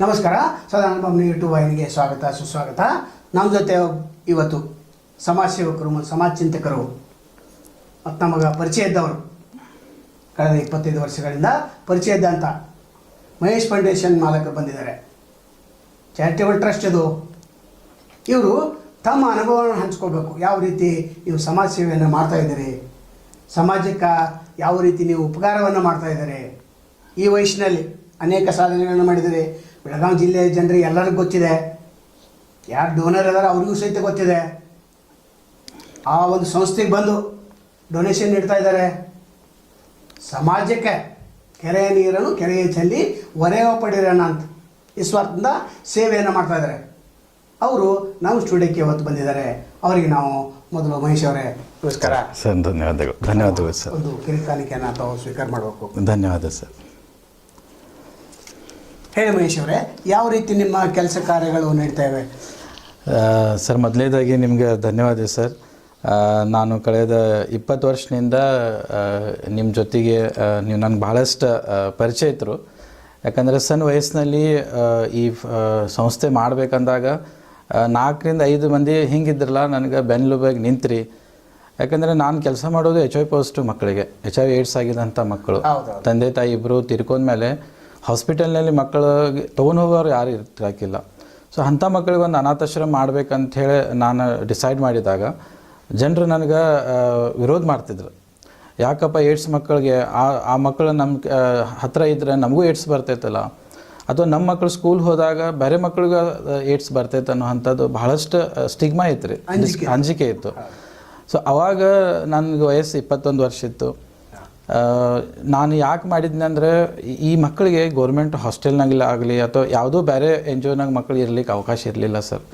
ನಮಸ್ಕಾರ. ಸದಾನಂದ ಯೂಟ್ಯೂಬ್ ವಾಹಿನಿಗೆ ಸ್ವಾಗತ, ಸುಸ್ವಾಗತ. ನಮ್ಮ ಜೊತೆ ಇವತ್ತು ಸಮಾಜ ಸೇವಕರು ಮತ್ತು ಸಮಾಜ ಚಿಂತಕರು ಮತ್ತು ನಮಗೆ ಪರಿಚಯ ಇದ್ದವರು. ಕಳೆದ ಇಪ್ಪತ್ತೈದು ವರ್ಷಗಳಿಂದ ಪರಿಚಯ ಇದ್ದಂಥ ಮಹೇಶ್ ಫೌಂಡೇಶನ್ ಮಾಲಕರು ಬಂದಿದ್ದಾರೆ. ಚಾರಿಟೇಬಲ್ ಟ್ರಸ್ಟ್ ಇದು. ಇವರು ತಮ್ಮ ಅನುಭವವನ್ನು ಹಂಚ್ಕೋಬೇಕು. ಯಾವ ರೀತಿ ನೀವು ಸಮಾಜ ಸೇವೆಯನ್ನು ಮಾಡ್ತಾ ಇದ್ದೀರಿ? ಸಮಾಜಕ್ಕೆ ಯಾವ ರೀತಿ ನೀವು ಉಪಕಾರವನ್ನು ಮಾಡ್ತಾ ಇದ್ದಾರೆ? ಈ ವಯಸ್ಸಿನಲ್ಲಿ ಅನೇಕ ಸಾಧನೆಗಳನ್ನು ಮಾಡಿದರೆ ಬೆಳಗಾವಿ ಜಿಲ್ಲೆಯ ಜನರಿಗೆ ಎಲ್ಲರಿಗೂ ಗೊತ್ತಿದೆ. ಯಾರು ಡೋನರ್ ಇದ್ದಾರೆ ಅವ್ರಿಗೂ ಸಹಿತ ಗೊತ್ತಿದೆ. ಆ ಒಂದು ಸಂಸ್ಥೆಗೆ ಬಂದು ಡೊನೇಷನ್ ನೀಡ್ತಾ ಇದ್ದಾರೆ. ಸಮಾಜಕ್ಕೆ ಕೆರೆಯ ನೀರನ್ನು ಕೆರೆಯ ಚೆಲ್ಲಿ ಒರೆಯ ಪಡಿರೋಣ ಅಂತ ನಿಸ್ವಾರ್ಥದಿಂದ ಸೇವೆಯನ್ನು ಮಾಡ್ತಾ ಇದ್ದಾರೆ. ಅವರು ನಮ್ಮ ಸ್ಟುಡಿಯೋಕ್ಕೆ ಇವತ್ತು ಬಂದಿದ್ದಾರೆ. ಅವರಿಗೆ ನಾವು ಮೊದಲು ಮಹೇಶ್ ಅವರೇ ನಮಸ್ಕಾರ. ಸರ್ ಧನ್ಯವಾದಗಳು. ಧನ್ಯವಾದಗಳು ಸರ್. ಒಂದು ಕಿರಿಕಾಣಿಕೆಯನ್ನು ತಾವು ಸ್ವೀಕಾರ ಮಾಡಬೇಕು. ಧನ್ಯವಾದ ಸರ್. ಹೇಳಿ ಮಹೇಶ್ ಅವರೇ ಯಾವ ರೀತಿ ನಿಮ್ಮ ಕೆಲಸ ಕಾರ್ಯಗಳು ನಡೀತಾ ಇವೆ? ಆ, ಸರ್ ಮೊದಲನೇದಾಗಿ ನಿಮಗೆ ಧನ್ಯವಾದ ಸರ್. ನಾನು ಕಳೆದ ಇಪ್ಪತ್ತು ವರ್ಷದಿಂದ ನಿಮ್ಮ ಜೊತೆಗೆ ನೀವು ನನಗೆ ಭಾಳಷ್ಟು ಪರಿಚಯ ಇದ್ದರು ಯಾಕಂದರೆ ಸಣ್ಣ ವಯಸ್ಸಿನಲ್ಲಿ ಈ ಸಂಸ್ಥೆ ಮಾಡಬೇಕಂದಾಗ ನಾಲ್ಕರಿಂದ ಐದು ಮಂದಿ ಹಿಂಗಿದ್ರಲ್ಲ ನನಗೆ ಬೆನ್ನುಲುಬಾಗಿ ನಿಂತ್ರಿ. ಯಾಕಂದರೆ ನಾನು ಕೆಲಸ ಮಾಡೋದು ಎಚ್ ಐ ಪಾಸಿಟಿವ್ ಮಕ್ಕಳಿಗೆ. ಎಚ್ ಐ ಏಡ್ಸ್ ಆಗಿದಂಥ ಮಕ್ಕಳು. ತಂದೆ ತಾಯಿ ಇಬ್ಬರು ತಿರ್ಕೊಂಡ್ಮೇಲೆ ಹಾಸ್ಪಿಟಲ್ನಲ್ಲಿ ಮಕ್ಕಳಿಗೆ ತೊಗೊಂಡು ಹೋಗೋರು ಯಾರು ಇರ್ತಿರಾಕಿಲ್ಲ ಸೊ ಅಂಥ ಮಕ್ಕಳಿಗೆ ಒಂದು ಅನಾಥಾಶ್ರಮ ಮಾಡ್ಬೇಕಂತ ಹೇಳಿ ನಾನು ಡಿಸೈಡ್ ಮಾಡಿದಾಗ ಜನರು ನನಗೆ ವಿರೋಧ ಮಾಡ್ತಿದ್ರು. ಯಾಕಪ್ಪ ಏಡ್ಸ್ ಮಕ್ಕಳಿಗೆ ಆ ಆ ಮಕ್ಕಳು ನಮ್ಮ ಹತ್ತಿರ ಇದ್ದರೆ ನಮಗೂ ಏಡ್ಸ್ ಬರ್ತೈತಲ್ಲ. ಅಥವಾ ನಮ್ಮ ಮಕ್ಕಳು ಸ್ಕೂಲ್ ಹೋದಾಗ ಬೇರೆ ಮಕ್ಕಳಿಗೆ ಏಡ್ಸ್ ಬರ್ತೈತೆ ಅನ್ನೋ ಅಂಥದ್ದು ಬಹಳಷ್ಟು ಸ್ಟಿಗ್ಮಾ ಇತ್ತು ರೀ. ಅಂಜಿಕೆ ಇತ್ತು. ಸೊ ಅವಾಗ ನನಗೆ ವಯಸ್ಸು ಇಪ್ಪತ್ತೊಂದು ವರ್ಷ ಇತ್ತು. ನಾನು ಯಾಕೆ ಮಾಡಿದ್ನಿ ಅಂದರೆ, ಈ ಮಕ್ಕಳಿಗೆ ಗೌರ್ಮೆಂಟ್ ಹಾಸ್ಟೆಲ್ನಾಗಿಲ್ಲ ಆಗಲಿ ಅಥವಾ ಯಾವುದೋ ಬೇರೆ ಎನ್ ಜಿ ಒನಾಗ ಮಕ್ಕಳು ಇರಲಿಕ್ಕೆ ಅವಕಾಶ ಇರಲಿಲ್ಲ ಸರ್.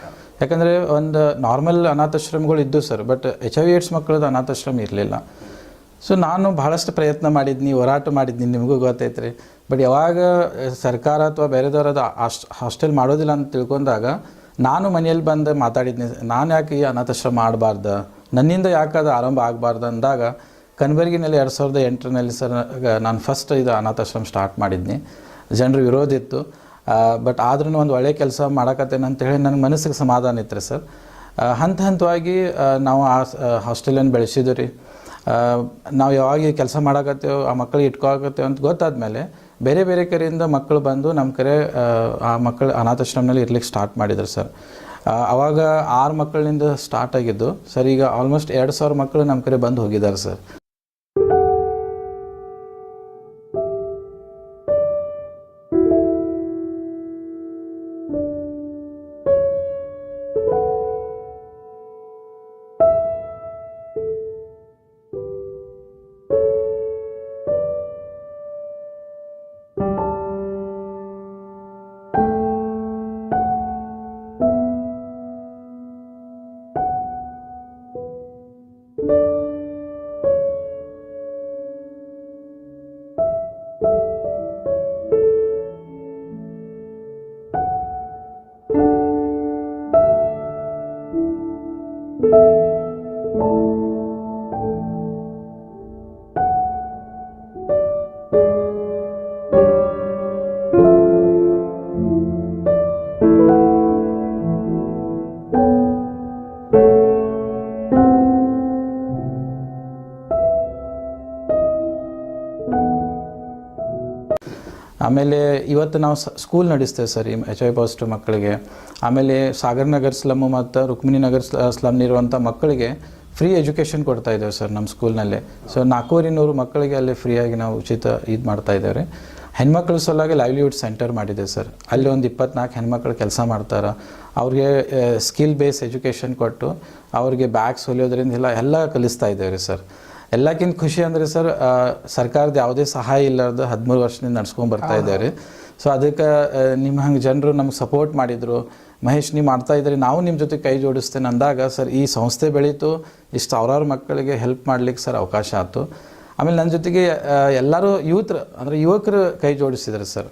ಯಾಕಂದರೆ ಒಂದು ನಾರ್ಮಲ್ ಅನಾಥಾಶ್ರಮಗಳು ಇದ್ದು sir but H I AIDS ಮಕ್ಕಳದ್ದು ಅನಾಥಾಶ್ರಮ ಇರಲಿಲ್ಲ. ಸೊ ನಾನು ಭಾಳಷ್ಟು ಪ್ರಯತ್ನ ಮಾಡಿದ್ನಿ, ಹೋರಾಟ ಮಾಡಿದ್ನಿ, ನಿಮಗೂ ಗೊತ್ತೈತೆ ರೀ ಬಟ್ ಯಾವಾಗ ಸರ್ಕಾರ ಅಥವಾ ಬೇರೆದವರದ ಹಾಸ್ಟ್ ಹಾಸ್ಟೆಲ್ ಮಾಡೋದಿಲ್ಲ ಅಂತ ತಿಳ್ಕೊಂಡಾಗ, ನಾನು ಮನೆಯಲ್ಲಿ ಬಂದು ಮಾತಾಡಿದ್ನಿ. ನಾನು ಯಾಕೆ ಈ ಅನಾಥಾಶ್ರಮ ಮಾಡಬಾರ್ದು? ನನ್ನಿಂದ ಯಾಕೆ ಅದು ಆರಂಭ ಆಗಬಾರ್ದು ಅಂದಾಗ ಕನಬರ್ಗಿನಲ್ಲಿ ಎರಡು ಸಾವಿರದ ಎಂಟರಲ್ಲಿ ಸರ್ ನಾನು ಫಸ್ಟ್ ಇದು ಅನಾಥಾಶ್ರಮ ಸ್ಟಾರ್ಟ್ ಮಾಡಿದ್ನಿ. ಜನರು ವಿರೋಧ ಇತ್ತು. ಬಟ್ ಆದ್ರೂ ಒಂದು ಒಳ್ಳೆ ಕೆಲಸ ಮಾಡಕತ್ತೇನೆ ಅಂತ ಹೇಳಿ ನನ್ನ ಮನಸ್ಸಿಗೆ ಸಮಾಧಾನ ಇತ್ತು ರೀ ಸರ್ ಹಂತ ಹಂತವಾಗಿ ನಾವು ಆ ಹಾಸ್ಟೆಲನ್ನು ಬೆಳೆಸಿದ್ವಿ ರೀ. ನಾವು ಯಾವಾಗ ಕೆಲಸ ಮಾಡಕತ್ತೇವೆ ಆ ಮಕ್ಕಳಿಗೆ ಇಟ್ಕೊಳಕತ್ತೇವೆ ಅಂತ ಗೊತ್ತಾದ್ಮೇಲೆ ಬೇರೆ ಬೇರೆ ಕಡೆಯಿಂದ ಮಕ್ಕಳು ಬಂದು ನಮ್ಮ ಕಡೆ ಆ, ಮಕ್ಕಳು ಅನಾಥಾಶ್ರಮನಲ್ಲಿ ಇರ್ಲಿಕ್ಕೆ ಸ್ಟಾರ್ಟ್ ಮಾಡಿದ್ರು ಸರ್. ಆವಾಗ ಆರು ಮಕ್ಕಳಿಂದ ಸ್ಟಾರ್ಟ್ ಆಗಿದ್ದು ಸರ್ ಈಗ ಆಲ್ಮೋಸ್ಟ್ ಎರಡು ಸಾವಿರ ಮಕ್ಕಳು ನಮ್ಮ ಕಡೆ ಬಂದು ಹೋಗಿದ್ದಾರೆ ಸರ್. ಆಮೇಲೆ ಇವತ್ತು ನಾವು ಸ್ಕೂಲ್ ನಡೆಸ್ತೇವೆ ಸರ್ ಈ ಎಚ್ ಐ ಪಾಸಿಟಿವ್ ಮಕ್ಕಳಿಗೆ. ಆಮೇಲೆ ಸಾಗರ್ ನಗರ್ ಸ್ಲಮ್ಮು ಮತ್ತು ರುಕ್ಮಿಣಿ ನಗರ್ ಸ್ಲಮ್ನಿರುವಂಥ ಮಕ್ಕಳಿಗೆ ಫ್ರೀ ಎಜುಕೇಷನ್ ಕೊಡ್ತಾ ಇದ್ದೇವೆ ಸರ್ ನಮ್ಮ ಸ್ಕೂಲ್ನಲ್ಲಿ ಸೊ ನಾಲ್ಕೂವರೆ ನೂರು ಮಕ್ಕಳಿಗೆ ಅಲ್ಲಿ ಫ್ರೀಯಾಗಿ ನಾವು ಉಚಿತ ಇದು ಮಾಡ್ತಾ ಇದ್ದೇವೆ. ರೀ ಹೆಣ್ಮಕ್ಳ ಸಲುವಾಗಿ ಲೈವ್ಲಿಹುಡ್ ಸೆಂಟರ್ ಮಾಡಿದೆ ಸರ್ ಅಲ್ಲಿ ಒಂದು ಇಪ್ಪತ್ನಾಲ್ಕು ಹೆಣ್ಮಕ್ಳು ಕೆಲಸ ಮಾಡ್ತಾರೆ. ಅವ್ರಿಗೆ ಸ್ಕಿಲ್ ಬೇಸ್ ಎಜುಕೇಷನ್ ಕೊಟ್ಟು ಅವ್ರಿಗೆ ಬ್ಯಾಗ್ಸ್ ಹೊಲಿಯೋದ್ರಿಂದ ಎಲ್ಲ ಎಲ್ಲ ಕಲಿಸ್ತಾ ಇದ್ದೇವೆ ರೀ ಸರ್ ಎಲ್ಲಕ್ಕಿಂತ ಖುಷಿ ಅಂದರೆ ಸರ್ ಸರ್ಕಾರದ ಯಾವುದೇ ಸಹಾಯ ಇಲ್ಲಾರ್ದು ಹದಿಮೂರು ವರ್ಷದಿಂದ ನಡ್ಸ್ಕೊಂಡು ಬರ್ತಾ ಇದ್ದಾರೆ. ಸೊ ಅದಕ್ಕೆ ನಿಮ್ಮ ಹಂಗೆ ಜನರು ನಮ್ಗೆ ಸಪೋರ್ಟ್ ಮಾಡಿದರು. ಮಹೇಶ್ ನೀವು ಮಾಡ್ತಾ ಇದ್ದೀರಿ ನಾವು ನಿಮ್ಮ ಜೊತೆ ಕೈ ಜೋಡಿಸ್ತೇನೆ ಅಂದಾಗ ಸರ್ ಈ ಸಂಸ್ಥೆ ಬೆಳೀತು ಇಷ್ಟು ಸಾವಿರಾರು ಮಕ್ಕಳಿಗೆ ಹೆಲ್ಪ್ ಮಾಡ್ಲಿಕ್ಕೆ ಸರ್ ಅವಕಾಶ ಆಯಿತು. ಆಮೇಲೆ ನನ್ನ ಜೊತೆಗೆ ಎಲ್ಲರೂ ಯೂತ್ರ ಅಂದರೆ ಯುವಕರು ಕೈ ಜೋಡಿಸಿದ್ರು ಸರ್.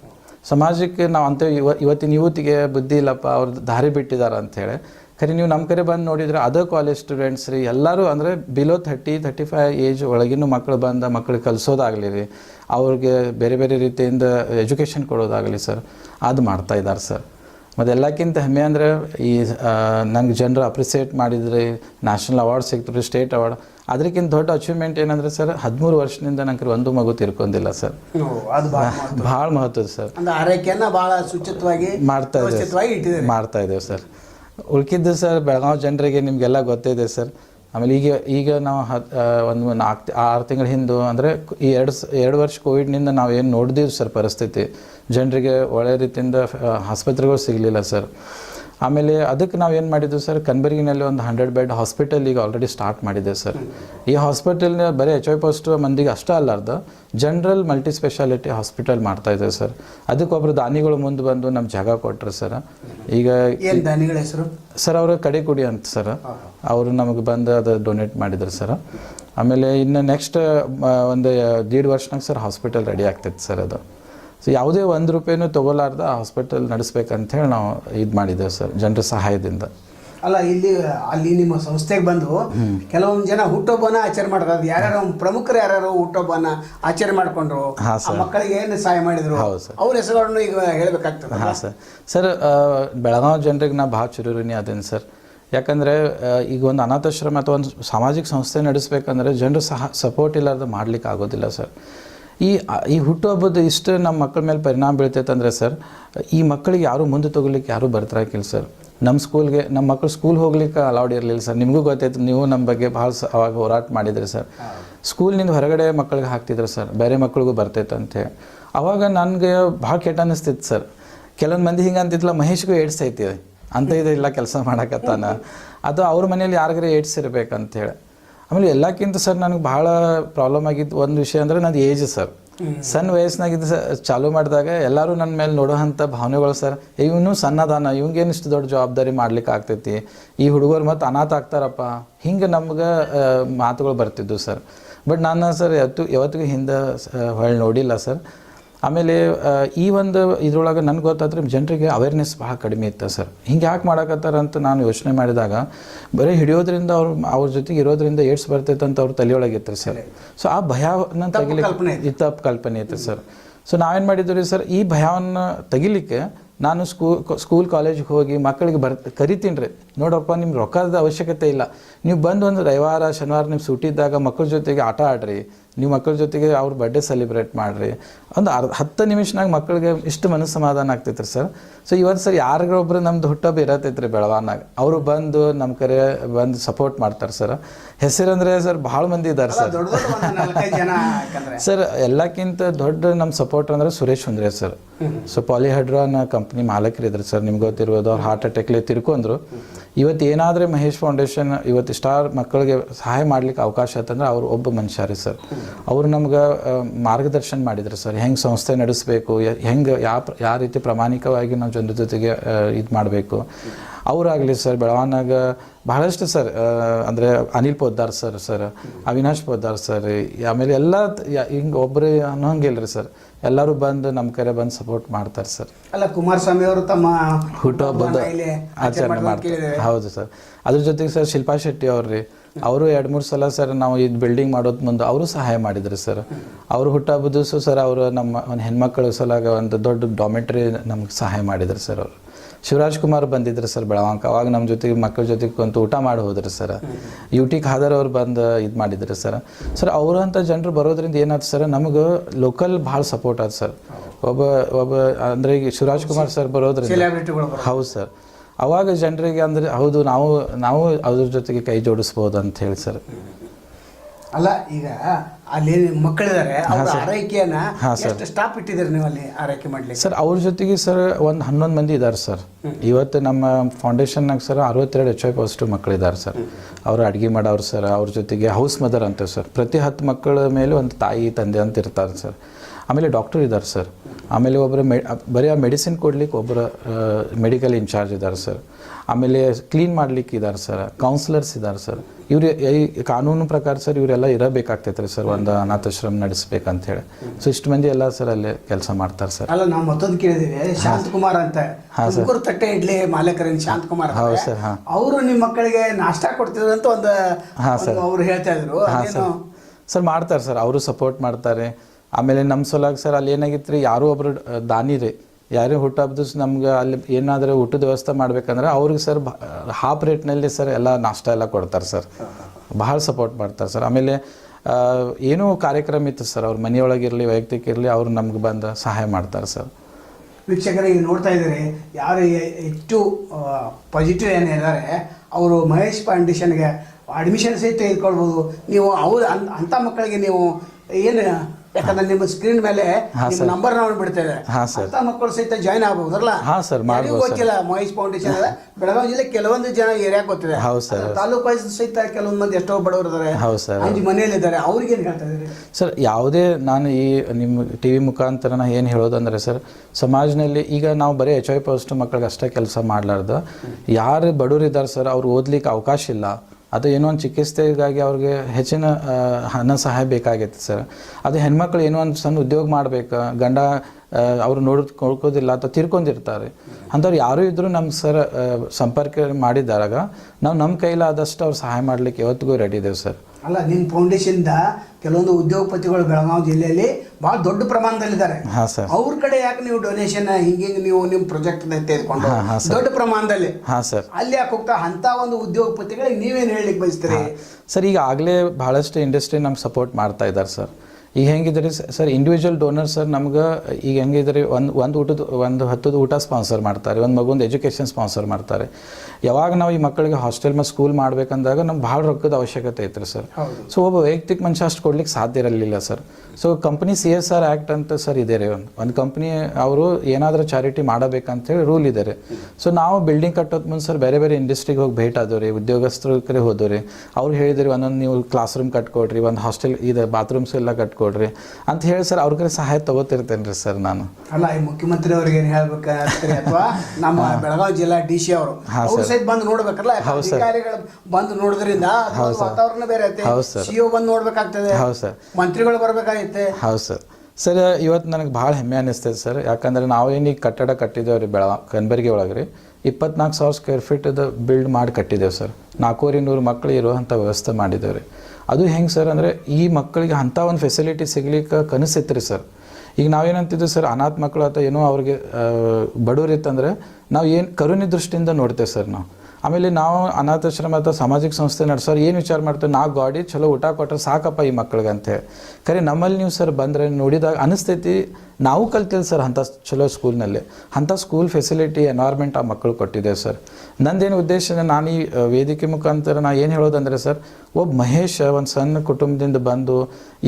ಸಮಾಜಕ್ಕೆ ನಾವು ಅಂತ ಇವ ಇವತ್ತಿನ ಯುವತಿಗೆ ಬುದ್ಧಿ ಇಲ್ಲಪ್ಪ ಅವ್ರದ್ದು ದಾರಿ ಬಿಟ್ಟಿದ್ದಾರೆ ಅಂಥೇಳಿ ಖರೆ ನೀವು ನಮ್ಮ ಕಡೆ ಬಂದು ನೋಡಿದ್ರೆ ಅದೇ ಕಾಲೇಜ್ ಸ್ಟೂಡೆಂಟ್ಸ್ ರೀ ಎಲ್ಲರೂ ಅಂದರೆ below thirty thirty five age ಒಳಗಿನ ಮಕ್ಕಳು ಬಂದ ಮಕ್ಕಳಿಗೆ ಕಲಿಸೋದಾಗಲಿ ರೀ ಅವ್ರಿಗೆ ಬೇರೆ ಬೇರೆ ರೀತಿಯಿಂದ ಎಜುಕೇಷನ್ ಕೊಡೋದಾಗಲಿ ಸರ್ ಅದು ಮಾಡ್ತಾ ಇದ್ದಾರೆ ಸರ್ ಮತ್ತು ಎಲ್ಲಕ್ಕಿಂತ ಹೆಮ್ಮೆ ಅಂದರೆ ಈ ನನಗೆ ಜನರು ಅಪ್ರಿಸಿಯೇಟ್ ಮಾಡಿದ್ರಿ ನ್ಯಾಷನಲ್ ಅವಾರ್ಡ್ ಸಿಗ್ತಾರೆ ಸ್ಟೇಟ್ ಅವಾರ್ಡ್ ಅದಕ್ಕಿಂತ ದೊಡ್ಡ ಅಚೀವ್ಮೆಂಟ್ ಏನಂದ್ರೆ ಸರ್ ಹದಿಮೂರು ವರ್ಷದಿಂದ ನಂಗೆ ಒಂದು ಮಗು ತಿರ್ಕೊಂಡಿಲ್ಲ ಸರ್ ಅದು ಭಾಳ ಮಹತ್ವ. ಮಹತ್ವದ ಸರ್ ಆರೈಕೆಯನ್ನು ಭಾಳ ಶುಚಿತ್ವವಾಗಿ ಮಾಡ್ತಾ ಇದ್ದೇವೆ ಮಾಡ್ತಾ ಇದ್ದೇವೆ ಸರ್ ಉಳ್ಕಿದ್ದು ಸರ್, ಬೆಳಗಾವಿ ಜನರಿಗೆ ನಿಮಗೆಲ್ಲ ಗೊತ್ತಿದೆ ಸರ್. ಆಮೇಲೆ ಈಗ ಈಗ ನಾವು ಹತ್ ಒಂದು ನಾಲ್ಕು ಆರು ತಿಂಗಳ ಹಿಂದೆ ಅಂದರೆ ಈ ಎರಡು ಎರಡು ವರ್ಷ ಕೋವಿಡ್ನಿಂದ ನಾವು ಏನು ನೋಡಿದೀವಿ ಸರ್ ಪರಿಸ್ಥಿತಿ? ಜನರಿಗೆ ಒಳ್ಳೆ ರೀತಿಯಿಂದ ಆಸ್ಪತ್ರೆಗಳು ಸಿಗಲಿಲ್ಲ ಸರ್. ಆಮೇಲೆ ಅದಕ್ಕೆ ನಾವು ಏನು ಮಾಡಿದ್ವಿ ಸರ್? ಕನ್ಬರ್ಗಿನಲ್ಲಿ ಒಂದು ಹಂಡ್ರೆಡ್ ಬೆಡ್ ಹಾಸ್ಪಿಟಲ್ ಈಗ ಆಲ್ರೆಡಿ ಸ್ಟಾರ್ಟ್ ಮಾಡಿದೆ ಸರ್. ಈ ಹಾಸ್ಪಿಟಲ್ನ ಬರೀ ಎಚ್ ಐ ಪೋಸ್ಟ್ ಮಂದಿಗೆ ಅಷ್ಟೇ ಅಲ್ಲಾರ್ದು ಜನರಲ್ ಮಲ್ಟಿ ಸ್ಪೆಷಾಲಿಟಿ ಹಾಸ್ಪಿಟಲ್ ಮಾಡ್ತಾ ಇದೆ ಸರ್. ಅದಕ್ಕೆ ಒಬ್ಬರು ದಾನಿಗಳು ಮುಂದೆ ಬಂದು ನಮ್ಮ ಜಾಗ ಕೊಟ್ಟರು ಸರ್. ಈಗ ದಾನಿಗಳ ಹೆಸರು? ಸರ್ ಅವರು ಕಡೆ ಕುಡಿ ಅಂತ ಸರ್. ಅವರು ನಮಗೆ ಬಂದು ಅದು ಡೊನೇಟ್ ಮಾಡಿದ್ರು ಸರ್. ಆಮೇಲೆ ಇನ್ನು ನೆಕ್ಸ್ಟ್ ಒಂದು ದೀಡ್ ವರ್ಷನಾಗ ಸರ್ ಹಾಸ್ಪಿಟಲ್ ರೆಡಿ ಆಗ್ತೈತೆ ಸರ್ ಅದು. ಸೊ ಯಾವುದೇ ಒಂದು ರೂಪಾಯಿನೂ ತೊಗೊಲಾರ್ದ ಹಾಸ್ಪಿಟಲ್ ನಡೆಸ್ಬೇಕಂತ ಹೇಳಿ ನಾವು ಇದು ಮಾಡಿದ್ದೇವೆ ಸರ್ ಜನರ ಸಹಾಯದಿಂದ. ಅಲ್ಲ ಇಲ್ಲಿ ಅಲ್ಲಿ ನಿಮ್ಮ ಸಂಸ್ಥೆಗೆ ಬಂದು ಕೆಲವೊಂದು ಜನ ಹುಟ್ಟೊಬ್ಬನ ಆಚರಣೆ ಮಾಡ್ತಾರೆ. ಅದು ಯಾರ್ಯಾರು ಪ್ರಮುಖರು ಯಾರ್ಯಾರು ಹುಟ್ಟೊಬ್ಬನ ಆಚರಣೆ ಮಾಡ್ಕೊಂಡ್ರು. ಮಕ್ಕಳಿಗೆ ಏನು ಸಹಾಯ ಮಾಡಿದ್ರು. ಅವ್ರ ಹೆಸರುಗಳನ್ನು ಈಗ ಹೇಳ್ಬೇಕಾಗ್ತದೆ ಹಾಂ ಸರ್. ಸರ್ ಬೆಳಗಾವ್ ಜನರಿಗೆ ನಾ ಭಾಳ ಚಿರುಋಣಿ ಅದೇನು ಸರ್. ಯಾಕಂದರೆ ಈಗ ಒಂದು ಅನಾಥಾಶ್ರಮ ಅಥವಾ ಒಂದು ಸಾಮಾಜಿಕ ಸಂಸ್ಥೆ ನಡೆಸ್ಬೇಕಂದ್ರೆ ಜನರು ಸಹ ಸಪೋರ್ಟ್ ಇಲ್ಲಾರ್ದು ಮಾಡ್ಲಿಕ್ಕೆ ಆಗೋದಿಲ್ಲ ಸರ್. ಈ ಈ ಹುಟ್ಟುಹಬ್ಬದ ಇಷ್ಟು ನಮ್ಮ ಮಕ್ಕಳ ಮೇಲೆ ಪರಿಣಾಮ ಬೀಳ್ತೈತೆ ಅಂದರೆ ಸರ್, ಈ ಮಕ್ಕಳಿಗೆ ಯಾರೂ ಮುಂದೆ ತಗೊಲಿಕ್ಕೆ ಯಾರೂ ಬರ್ತಿರಾಕಿಲ್ಲ ಸರ್. ನಮ್ಮ ಸ್ಕೂಲ್ಗೆ, ನಮ್ಮ ಮಕ್ಕಳು ಸ್ಕೂಲ್ ಹೋಗ್ಲಿಕ್ಕೆ ಅಲೌಡ್ ಇರಲಿಲ್ಲ ಸರ್. ನಿಮಗೂ ಗೊತ್ತಾಯ್ತು ನೀವು ನಮ್ಮ ಬಗ್ಗೆ ಭಾಳ ಅವಾಗ ಹೋರಾಟ ಮಾಡಿದ್ರಿ ಸರ್. ಸ್ಕೂಲ್ನಿಂದ ಹೊರಗಡೆ ಮಕ್ಕಳಿಗೆ ಹಾಕ್ತಿದ್ರು ಸರ್. ಬೇರೆ ಮಕ್ಕಳಿಗೂ ಬರ್ತೈತಂತೆ ಅವಾಗ ನನಗೆ ಭಾಳ ಕೆಟ್ಟ ಅನ್ನಿಸ್ತಿತ್ತು ಸರ್. ಕೆಲವೊಂದು ಮಂದಿ ಹಿಂಗೆ ಅಂತಿತ್ತಲ್ಲ ಮಹೇಶ್ಗೂ ಏಡ್ಸ್ ಐತಿ. ಅಂತ ಇದೆಲ್ಲ ಕೆಲಸ ಮಾಡಕತ್ತಾನ. ಅದು ಅವ್ರ ಮನೇಲಿ ಯಾರಿಗಾರ ಏಡ್ಸ್ ಇರ್ಬೇಕಂತೇಳಿ ಆಮೇಲೆ ಎಲ್ಲಕ್ಕಿಂತ ಸರ್ ನನಗೆ ಭಾಳ ಪ್ರಾಬ್ಲಮ್ ಆಗಿದ್ದು ಒಂದು ವಿಷಯ ಅಂದರೆ ನಂದು ಏಜ್ ಸರ್. ಸಣ್ಣ ವಯಸ್ಸಿನಾಗಿದ್ದು ಸರ್ ಚಾಲೂ ಮಾಡಿದಾಗ ಎಲ್ಲರೂ ನನ್ನ ಮೇಲೆ ನೋಡೋವಂಥ ಭಾವನೆಗಳು ಸರ್. ಇವನು ಸಣ್ಣದಾನ ಇವಂಗೇನು ಇಷ್ಟು ದೊಡ್ಡ ಜವಾಬ್ದಾರಿ ಮಾಡ್ಲಿಕ್ಕೆ ಆಗ್ತೈತಿ? ಈ ಹುಡುಗರು ಮತ್ತು ಅನಾಥ ಆಗ್ತಾರಪ್ಪ. ಹಿಂಗೆ ನಮ್ಗೆ ಮಾತುಗಳು ಬರ್ತಿದ್ವು ಸರ್. ಬಟ್ ನಾನು ಸರ್ ಯಾವತ್ತು ಯಾವತ್ತಿಗೂ ಹಿಂದೆ ಹೊಳ್ಳಿ ನೋಡಿಲ್ಲ ಸರ್. ಆಮೇಲೆ ಈ ಒಂದು ಇದ್ರೊಳಗೆ ನನಗೆ ಗೊತ್ತಾದ್ರೆ ಜನರಿಗೆ ಅವೇರ್ನೆಸ್ ಭಾಳ ಕಡಿಮೆ ಇತ್ತು ಸರ್. ಹಿಂಗೆ ಯಾಕೆ ಮಾಡಕತ್ತಾರ ಅಂತ ನಾನು ಯೋಚನೆ ಮಾಡಿದಾಗ ಬರೀ ಹಿಡಿಯೋದ್ರಿಂದ ಅವ್ರು ಅವ್ರ ಜೊತೆಗೆ ಇರೋದ್ರಿಂದ ಏಡ್ಸ್ ಬರ್ತೈತೆ ಅಂತ ಅವ್ರ ತಲೆಯೊಳಗೆ ಇತ್ತು ಸರ್. ಸೊ ಆ ಭಯನ ಕಲ್ಪನೆ ತೆಗಿಲಿಕ್ಕೆ ಇತ್ತ. ತಪ್ಪು ಕಲ್ಪನೆ ಇತ್ತು ಸರ್. ಸೊ ನಾವೇನು ಮಾಡಿದ್ವಿ ಸರ್ ಈ ಭಯವನ್ನು ತೆಗಿಲಿಕ್ಕೆ ನಾನು ಸ್ಕೂ ಸ್ಕೂಲ್ ಕಾಲೇಜಿಗೆ ಹೋಗಿ ಮಕ್ಕಳಿಗೆ ಬರ್ ಕರಿತೀನಿ ರೀ. ನೋಡಪ್ಪ ನಿಮ್ಗೆ ರೊಕ್ಕದ ಅವಶ್ಯಕತೆ ಇಲ್ಲ. ನೀವು ಬಂದು ಒಂದು ರವಿವಾರ ಶನಿವಾರ ನೀವು ಸೂಟಿದ್ದಾಗ ಮಕ್ಕಳ ಜೊತೆಗೆ ಆಟ ಆಡ್ರಿ. ನೀವು ಮಕ್ಕಳ ಜೊತೆಗೆ ಅವ್ರ ಬರ್ಡೇ ಸೆಲೆಬ್ರೇಟ್ ಮಾಡಿರಿ. ಒಂದು ಅರ್ಧ ಹತ್ತು ನಿಮಿಷನಾಗ ಮಕ್ಕಳಿಗೆ ಇಷ್ಟು ಮನಸ್ಸು ಸಮಾಧಾನ ಆಗ್ತೈತೆ ಸರ್. ಸೊ ಇವತ್ತು ಸರ್ ಯಾರಿಗೊಬ್ರು ನಮ್ದು ಹುಟ್ಟಬ್ಬ ಇರತೈತೆ ರೀ ಬೆಳವಾನಾಗ. ಅವರು ಬಂದು ನಮ್ಮ ಕರೆ ಬಂದು ಸಪೋರ್ಟ್ ಮಾಡ್ತಾರೆ ಸರ್. ಹೆಸರಂದ್ರೆ ಸರ್ ಭಾಳ ಮಂದಿ ಇದ್ದಾರೆ ಸರ್. ಸರ್ ಎಲ್ಲಕ್ಕಿಂತ ದೊಡ್ಡ ನಮ್ಮ ಸಪೋರ್ಟ್ ಅಂದ್ರೆ Suresh Hundre sir. So Polyhydron company ಮಾಲಕರು ಇದ್ರು ಸರ್. ನಿಮ್ಗೆ ಗೊತ್ತಿರ್ಬೋದು ಅವ್ರು ಹಾರ್ಟ್ ಅಟ್ಯಾಕ್ಲಿ ತಿರ್ಕೊಂಡ್ರು. ಇವತ್ತು ಏನಾದರೆ ಮಹೇಶ್ ಫೌಂಡೇಶನ್ ಇವತ್ತು ಸ್ಟಾರ್ ಮಕ್ಕಳಿಗೆ ಸಹಾಯ ಮಾಡ್ಲಿಕ್ಕೆ ಅವಕಾಶ ಆಯ್ತಂದ್ರೆ ಅವ್ರು ಒಬ್ಬ ಮನುಷ್ಯ ರೀ ಸರ್. ಅವರು ನಮ್ಗೆ ಮಾರ್ಗದರ್ಶನ ಮಾಡಿದ್ರು ಸರ್. ಹೆಂಗೆ ಸಂಸ್ಥೆ ನಡೆಸಬೇಕು ಹೆಂಗೆ ಯಾವ ಯಾವ ರೀತಿ ಪ್ರಾಮಾಣಿಕವಾಗಿ ನಾವು ಜನರ ಜೊತೆಗೆ ಇದು ಮಾಡಬೇಕು. ಅವರಾಗಲಿ ಸರ್ ಬೆಳವಾನಾಗ ಬಹಳಷ್ಟು ಸರ್ ಅಂದರೆ Anil Poddar sir sir Avinash Poddar sir ಆಮೇಲೆ ಎಲ್ಲ ಹಿಂಗೆ ಒಬ್ಬರು ಅನ್ನೋಂಗಿಲ್ಲ ರೀ ಸರ್. ಎಲ್ಲರೂ ಬಂದು ನಮ್ಮ ಕಡೆ ಬಂದು ಸಪೋರ್ಟ್ ಮಾಡ್ತಾರೆ ಸರ್. ಅಲ್ಲ ಕುಮಾರಸ್ವಾಮಿ ಅವರು ತಮ್ಮ ಹುಟ್ಟುಹಬ್ಬದ ಹಬ್ಬದ ಆಚರಣೆ ಮಾಡ್ತಾರೆ. ಹೌದು ಸರ್. ಅದ್ರ ಜೊತೆಗೆ ಸರ್ ಶಿಲ್ಪಾ ಶೆಟ್ಟಿ ಅವ್ರಿ ಅವರು ಎರಡು ಮೂರು ಸಲ ಸರ್ ನಾವು ಇದು ಬಿಲ್ಡಿಂಗ್ ಮಾಡೋದು ಮುಂದೆ ಅವರು ಸಹಾಯ ಮಾಡಿದ್ರು ಸರ್. ಅವರು ಹುಟ್ಟಹಬ್ಬದ ಸರ್ ಅವರು ನಮ್ಮ ಒಂದು ಹೆಣ್ಮಕ್ಳ ಸಲಾಗ ಒಂದು ದೊಡ್ಡ ಡಾಮೆಟ್ರಿ ನಮ್ಗೆ ಸಹಾಯ ಮಾಡಿದ್ರು ಸರ್ ಅವರು. ಶಿವರಾಜ್ ಕುಮಾರ್ ಬಂದಿದ್ರು ಸರ್ ಬೆಳವಾಂಕ. ಅವಾಗ ನಮ್ಮ ಜೊತೆಗೆ ಮಕ್ಕಳ ಜೊತೆಗೆ ಕುಂತು ಊಟ ಮಾಡಿ ಹೋದ್ರು ಸರ್. ಯು ಟಿ ಖಾದರ್ ಅವ್ರು ಬಂದು ಇದು ಮಾಡಿದ್ರು ಸರ್. ಸರ್ ಅಂತ ಜನರು ಬರೋದ್ರಿಂದ ಏನಾಯ್ತು ಸರ್ ನಮಗೆ ಲೋಕಲ್ ಭಾಳ ಸಪೋರ್ಟ್ ಆಯ್ತು ಸರ್. ಒಬ್ಬ ಒಬ್ಬ ಅಂದರೆ ಈಗ ಶಿವರಾಜ್ ಕುಮಾರ್ ಸರ್ ಬರೋದ್ರಿಂದ. ಹೌದು ಸರ್. ಅವಾಗ ಜನರಿಗೆ ಅಂದರೆ ಹೌದು ನಾವು ನಾವು ಅದ್ರ ಜೊತೆಗೆ ಕೈ ಜೋಡಿಸ್ಬೋದು ಅಂತ ಹೇಳಿ ಸರ್. ಅಲ್ಲ ಈಗ ಅಲ್ಲಿ ಮಕ್ಕಳಿದ್ದಾರೆ ಅವ್ರ ಆರೈಕೆಯನ್ನ ಹಾ, ಸರ್. ಎಷ್ಟು ಸ್ಟಾಪ್ ಇಟ್ಟಿದ್ದೀರಿ ನೀವು ಅಲ್ಲಿ ಆರೈಕೆ ಮಾಡಲಿಕ್ಕೆ? ಸರ್ ಅವ್ರ ಜೊತೆಗೆ ಸರ್ ಒಂದು ಹನ್ನೊಂದು ಮಂದಿ ಇದ್ದಾರೆ ಸರ್. ಇವತ್ತು ನಮ್ಮ ಫೌಂಡೇಶನ್ನಾಗ ಸರ್ ಅರವತ್ತೆರಡು ಎಚ್ ಐ ಪಾಸಿಟಿವ್ ಮಕ್ಕಳಿದ್ದಾರೆ ಸರ್. ಅವರು ಅಡುಗೆ ಮಾಡೋರು ಸರ್ ಅವ್ರ ಜೊತೆಗೆ ಹೌಸ್ ಮದರ್ ಅಂತ ಸರ್. ಪ್ರತಿ ಹತ್ತು ಮಕ್ಕಳ ಮೇಲೆ ಒಂದು ತಾಯಿ ತಂದೆ ಅಂತ ಇರ್ತಾರೆ ಸರ್. ಆಮೇಲೆ ಡಾಕ್ಟರ್ ಇದ್ದಾರೆ ಸರ್. ಆಮೇಲೆ ಒಬ್ಬರು ಮೆ ಬರೀ ಆ ಮೆಡಿಸಿನ್ ಕೊಡ್ಲಿಕ್ಕೆ ಒಬ್ಬರು ಮೆಡಿಕಲ್ ಇನ್ಚಾರ್ಜ್ ಇದ್ದಾರೆ ಸರ್ ಆಮೇಲೆ ಕ್ಲೀನ್ ಮಾಡ್ಲಿಕ್ಕೆ ಇದ್ದಾರೆ ಸರ್ ಕೌನ್ಸಿಲರ್ಸ್ ಇದ್ದಾರೆ ಸರ್ ಇವ್ರು ಈ ಕಾನೂನು ಪ್ರಕಾರ ಸರ್ ಇವರೆಲ್ಲ ಇರಬೇಕಾಗ್ತೈತೆ ರೀ ಸರ್ ಒಂದು ಅನಾಥಾಶ್ರಮ ನಡೆಸ್ಬೇಕಂತ ಹೇಳಿ ಸೊ ಇಷ್ಟು ಮಂದಿ ಎಲ್ಲ ಸರ್ ಅಲ್ಲಿ ಕೆಲಸ ಮಾಡ್ತಾರೆ ಸರ್ ಅಲ್ಲ ನಾವು ಮತ್ತೊಂದು ಕೇಳಿದೀವಿ. ಶಾಂತಕುಮಾರ್ ಅಂತ. ತುಮಕೂರು ತಟ್ಟೆ ಇಡ್ಲಿ ಮಾಲೀಕರಿನ ಶಾಂತಕುಮಾರ್ ಹೌದು ಸರ್ ಹಾಂ. ಅವರು ನಿಮ್ಮ ಮಕ್ಕಳಿಗೆ ನಾಷ್ಟ ಕೊಡ್ತಿದ್ರು ಅಂತ ಒಂದು ಹಾಂ ಸರ್. ಅವ್ರು ಹೇಳ್ತಾ ಇದ್ರು. ಹಾಂ ಅದೇನು? ಸರ್ ಸರ್ ಮಾಡ್ತಾರೆ ಸರ್ ಅವರು ಸಪೋರ್ಟ್ ಮಾಡ್ತಾರೆ. ಆಮೇಲೆ ನಮ್ಮ ಸಲುವಾಗಿ ಸರ್ ಅಲ್ಲಿ ಏನಾಗಿತ್ತು ರೀ ಯಾರೂ ಒಬ್ಬರು ದಾನಿ ರೀ. ಯಾರೇ ಹುಟ್ಟಹಬ್ಬದ ನಮ್ಗೆ ಅಲ್ಲಿ ಏನಾದರೂ ಊಟದ ವ್ಯವಸ್ಥೆ ಮಾಡ್ಬೇಕಂದ್ರೆ ಅವ್ರಿಗೆ ಸರ್ ಹಾಫ್ ರೇಟ್ನಲ್ಲಿ ಸರ್ ಎಲ್ಲ ನಾಷ್ಟ ಎಲ್ಲ ಕೊಡ್ತಾರೆ ಸರ್. ಭಾಳ ಸಪೋರ್ಟ್ ಮಾಡ್ತಾರೆ ಸರ್. ಆಮೇಲೆ ಏನೋ ಕಾರ್ಯಕ್ರಮ ಇತ್ತು ಸರ್. ಅವ್ರ ಮನೆಯೊಳಗಿರಲಿ ವೈಯಕ್ತಿಕ ಇರಲಿ, ಅವ್ರು ನಮ್ಗೆ ಬಂದು ಸಹಾಯ ಮಾಡ್ತಾರೆ ಸರ್. ವೀಕ್ಷಕರಿಗೆ ನೋಡ್ತಾ ಇದ್ದೀರಿ, ಯಾರು ಹೆಚ್ಚು ಪಾಸಿಟಿವ್ ಏನಿದ್ದಾರೆ ಅವರು ಮಹೇಶ್ ಫೌಂಡೇಶನ್ಗೆ ಅಡ್ಮಿಷನ್ ಸಹಿತ ತೆಗೆದುಕೊಳ್ಬೋದು ನೀವು ಅವ್ರು ಅಂಥ ಮಕ್ಕಳಿಗೆ ನೀವು ಏನು ಯಾಕಂದ್ರೆ ನಿಮ್ಮ ಸ್ಕ್ರೀನ್ ಮೇಲೆ ನಿಮ್ಮ ನಂಬರ್ ನಾವು ಬಿಡ್ತೇವೆ. ಅಂಥ ಮಕ್ಕಳು ಸಹಿತ ಜಾಯ್ನ್ ಆಗಬಹುದಲ್ಲ ಹಾ, ಸರ್. ಗೊತ್ತಿಲ್ಲ ಮಹೇಶ್ ಫೌಂಡೇಶನ್ ಅದ ಬೆಳಗಾವಿ ಜಿಲ್ಲೆ ಕೆಲವೊಂದು ಜನ ಏರಿಯಾ ಗೊತ್ತಿದೆ. ತಾಲೂಕು ವೈಸ್ ಸಹಿತ ಕೆಲವೊಂದು ಮಂದಿ ಎಷ್ಟೋ ಬಡವರು ಇದ್ದಾರೆ ಹೌದು, ಸರ್. ಅಂಜು ಮನೆಯಲ್ಲಿದ್ದಾರೆ. ಅವ್ರಿಗೆ ಏನು ಹೇಳ್ತಾ ಇದ್ದಾರೆ? ಸರ್ ಯಾವುದೇ ನಾನು ಈ ನಿಮ್ಮ ಟಿವಿ ಮುಖಾಂತರ ನಾ ಏನು ಹೇಳೋದಂದ್ರೆ ಸರ್ ಸಮಾಜದಲ್ಲಿ ಈಗ ನಾವು ಬರೀ ಎಚ್ ಐ ಪಾಸಿಟಿವ್ ಮಕ್ಕಳಿಗೆ ಅಷ್ಟೇ ಕೆಲಸ ಮಾಡಲಾರ್ದು. ಯಾರು ಬಡವರು ಇದ್ದಾರೆ ಸರ್ ಅವ್ರು ಓದ್ಲಿಕ್ಕೆ ಅವಕಾಶ ಇಲ್ಲ. ಅದು ಏನೋ ಒಂದು ಚಿಕಿತ್ಸೆಗಾಗಿ ಅವ್ರಿಗೆ ಹೆಚ್ಚಿನ ಹಣ ಸಹಾಯ ಬೇಕಾಗೈತೆ ಸರ್. ಅದು ಹೆಣ್ಮಕ್ಳು ಏನೋ ಒಂದು ಸಣ್ಣ ಉದ್ಯೋಗ ಮಾಡ್ಬೇಕು, ಗಂಡ ಅವರು ನೋಡ್, ನೋಡ್ಕೋದಿಲ್ಲ ಅಥವಾ ತೀರ್ಕೊಂಡಿರ್ತಾರೆ. ಅಂಥವ್ರು ಯಾರೂ ಇದ್ದರೂ ನಮ್ಮ ಸರ್ ಸಂಪರ್ಕ ಮಾಡಿದಾಗ ನಾವು ನಮ್ಮ ಕೈಲಾದಷ್ಟು ಅವ್ರು ಸಹಾಯ ಮಾಡಲಿಕ್ಕೆ ಯಾವತ್ತಿಗೂ ರೆಡಿ ಇದ್ದೇವೆ ಸರ್. ಅಲ್ಲ ನಿಮ್ಮ ಫೌಂಡೇಶನ್ದ ಕೆಲವೊಂದು ಉದ್ಯೋಗಪತಿಗಳು ಬೆಳಗಾವಿ ಜಿಲ್ಲೆಯಲ್ಲಿ ಬಹಳ ದೊಡ್ಡ ಪ್ರಮಾಣದಲ್ಲಿದ್ದಾರೆ. ಹಾಂ ಸರ್. ಅವ್ರ ಕಡೆ ಯಾಕೆ ನೀವು ಡೊನೇಷನ್ ಹಿಂಗೆ ನೀವು ನಿಮ್ಮ ಪ್ರಾಜೆಕ್ಟ್ ತೆಗೆದುಕೊಂಡು ದೊಡ್ಡ ಪ್ರಮಾಣದಲ್ಲಿ? ಹಾಂ ಸರ್. ಅಲ್ಲಿ ಯಾಕೆ ಹೋಗ್ತಾ ಅಂತ ಒಂದು ಉದ್ಯೋಗಪತಿಗಳಿಗೆ ನೀವೇನು ಹೇಳಲಿಕ್ಕೆ ಬಯಸ್ತೀರಿ? ಸರ್ ಈಗ ಆಗಲೇ ಬಹಳಷ್ಟು ಇಂಡಸ್ಟ್ರಿ ನಮ್ಗೆ ಸಪೋರ್ಟ್ ಮಾಡ್ತಾ ಇದ್ದಾರೆ ಸರ್. ಈಗ ಹೆಂಗಿದ್ರಿ ಸರ್ ಇಂಡಿವಿಜುವಲ್ ಡೋನರ್ ಸರ್ ನಮ್ಗೆ ಈಗ ಹೆಂಗಿದ್ರಿ ಒಂದು ಒಂದು ಊಟದ ಒಂದು ಹತ್ತದ ಊಟ ಸ್ಪಾನ್ಸರ್ ಮಾಡ್ತಾರೆ ಒಂದು ಮಗುಂದು ಎಜುಕೇಷನ್ ಸ್ಪಾನ್ಸರ್ ಮಾಡ್ತಾರೆ. ಯಾವಾಗ ನಾವು ಈ ಮಕ್ಕಳಿಗೆ ಹಾಸ್ಟೆಲ್ ಮತ್ತು ಸ್ಕೂಲ್ ಮಾಡ್ಬೇಕಂದಾಗ ನಮ್ಗೆ ಭಾಳ ರೊಕ್ಕದ ಅವಶ್ಯಕತೆ ಐತ್ರಿ ಸರ್. ಸೊ ಒಬ್ಬ ವೈಯಕ್ತಿಕ ಮನುಷ್ಯ ಅಷ್ಟು ಕೊಡ್ಲಿಕ್ಕೆ ಸಾಧ್ಯ ಇರಲಿಲ್ಲ sir. So company C S R act ಅಂತ ಸರ್ ಇದೆ ರೀ ಒಂದು ಒಂದು ಕಂಪ್ನಿ ಅವರು ಏನಾದರೂ ಚಾರಿಟಿ ಮಾಡಬೇಕಂತೇಳಿ ರೂಲ್ ಇದೆ ರೀ. ಸೊ ನಾವು ಬಿಲ್ಡಿಂಗ್ ಕಟ್ಟೋದ್ ಮುಂದೆ ಸರ್ ಬೇರೆ ಬೇರೆ ಇಂಡಸ್ಟ್ರಿಗೆ ಹೋಗಿ ಭೇಟಿ ಆದವ್ರಿ ಉದ್ಯೋಗಸ್ಥರ ಕರೆ ಹೋದವ್ರಿ. ಅವ್ರು ಹೇಳಿದ್ರಿ ಒಂದೊಂದು ನೀವು ಕ್ಲಾಸ್ ರೂಮ್ ಕಟ್ಕೊಡ್ರಿ ಒಂದು ಹಾಸ್ಟೆಲ್ ಇದು ಬಾತ್ರೂಮ್ಸ್ ಎಲ್ಲ ಕಟ್ಕೊಡ್ರಿ. ಅಂತ ಹೇಳಿ ಸರ್ ಅವ್ರ ಕಡೆ ಸಹಾಯ ತಗೋತಿರ್ತೇನೆ ರೀ ಸರ್ ನಾನು. ಅಲ್ಲ ಈ ಮುಖ್ಯಮಂತ್ರಿ ಅವ್ರಿಗೆ ಏನು ಹೇಳ್ಬೇಕಾಗ್ತದೆ ಅಥವಾ ನಮ್ಮ ಬೆಳಗಾವಿ ಜಿಲ್ಲಾ ಡಿ ಸಿ ಅವರು. ಸಹಿತ ಬಂದು ನೋಡ್ಬೇಕಲ್ಲ ಹೌದು, ಸರ್. ಅಧಿಕಾರಿಗಳು ಬಂದು ನೋಡಿದ್ರಿಂದ. ವಾತಾವರಣ ಬೇರೆ ಐತೆ. ಸಿಒ ಬಂದು ನೋಡ್ಬೇಕಾಗ್ತದೆ. ಹೌದು ಸರ್. ಮಂತ್ರಿಗಳು ಬರ್ಬೇಕಾಗೈತೆ. ಹೌದು ಸರ್. ಸರ್ ಇವತ್ತು ನನಗೆ ಭಾಳ ಹೆಮ್ಮೆ ಅನ್ನಿಸ್ತೈತೆ ಸರ್. ಯಾಕಂದ್ರೆ ನಾವು ಈಗ ಕಟ್ಟಡ ಕಟ್ಟಿದ್ದೇವೆ ರೀ ಬೆಳಗ ಕನ್ಬರ್ಗಿ ಒಳಗೆ ರೀ. ಇಪ್ಪತ್ನಾಲ್ಕು ಸಾವಿರ ಸ್ಕ್ವೇರ್ ಫೀಟ್ ಬಿಲ್ಡ್ ಮಾಡಿ ಕಟ್ಟಿದ್ದೇವೆ ಸರ್. ನಾಲ್ಕೂವರೆ ನೂರು ಮಕ್ಕಳು ಇರುವಂಥ ವ್ಯವಸ್ಥೆ ಮಾಡಿದ್ದೇವೆ ರೀ. ಅದು ಹೆಂಗೆ ಸರ್ ಅಂದರೆ ಈ ಮಕ್ಕಳಿಗೆ ಅಂಥ ಒಂದು ಫೆಸಿಲಿಟಿ ಸಿಗ್ಲಿಕ್ಕೆ ರೀ ಸರ್. ಈಗ ನಾವೇನಂತಿದ್ದೀವಿ ಸರ್, ಅನಾಥ ಮಕ್ಕಳು ಅಥವಾ ಏನೋ ಅವ್ರಿಗೆ ಬಡವರಿತ್ತಂದರೆ ನಾವು ಏನು ಕರುಣೆ ದೃಷ್ಟಿಯಿಂದ ನೋಡ್ತೇವೆ ಸರ್ ನಾವು. ಆಮೇಲೆ ನಾವು ಅನಾಥಾಶ್ರಮ ಅಥವಾ ಸಾಮಾಜಿಕ ಸಂಸ್ಥೆ ನಡೆಸೋರು ಏನು ವಿಚಾರ ಮಾಡ್ತೇವೆ? ನಾವು ಗಾಡಿ ಚಲೋ ಊಟ ಕೊಟ್ಟರೆ ಸಾಕಪ್ಪ ಈ ಮಕ್ಳಿಗೆ ಅಂತೇಳಿ ಖರೆ, ನಮ್ಮಲ್ಲಿ ನೀವು ಸರ್ ಬಂದರೆ ನೋಡಿದಾಗ ಅನಿಸ್ತೈತಿ, ನಾವು ಕಲ್ತಿಲ್ಲ ಸರ್ ಅಂಥ ಚಲೋ ಸ್ಕೂಲ್ನಲ್ಲಿ. ಅಂಥ ಸ್ಕೂಲ್ ಫೆಸಿಲಿಟಿ ಎನ್ವೈರ್ಮೆಂಟ್ ಆ ಮಕ್ಕಳು ಕೊಟ್ಟಿದ್ದೇವೆ ಸರ್. ನಂದೇನು ಉದ್ದೇಶ ನಾನು ಈ ವೇದಿಕೆ ಮುಖಾಂತರ ನಾ ಏನು ಹೇಳೋದಂದರೆ ಸರ್, ಒಬ್ಬ ಮಹೇಶ್ ಒಂದು ಸಣ್ಣ ಕುಟುಂಬದಿಂದ ಬಂದು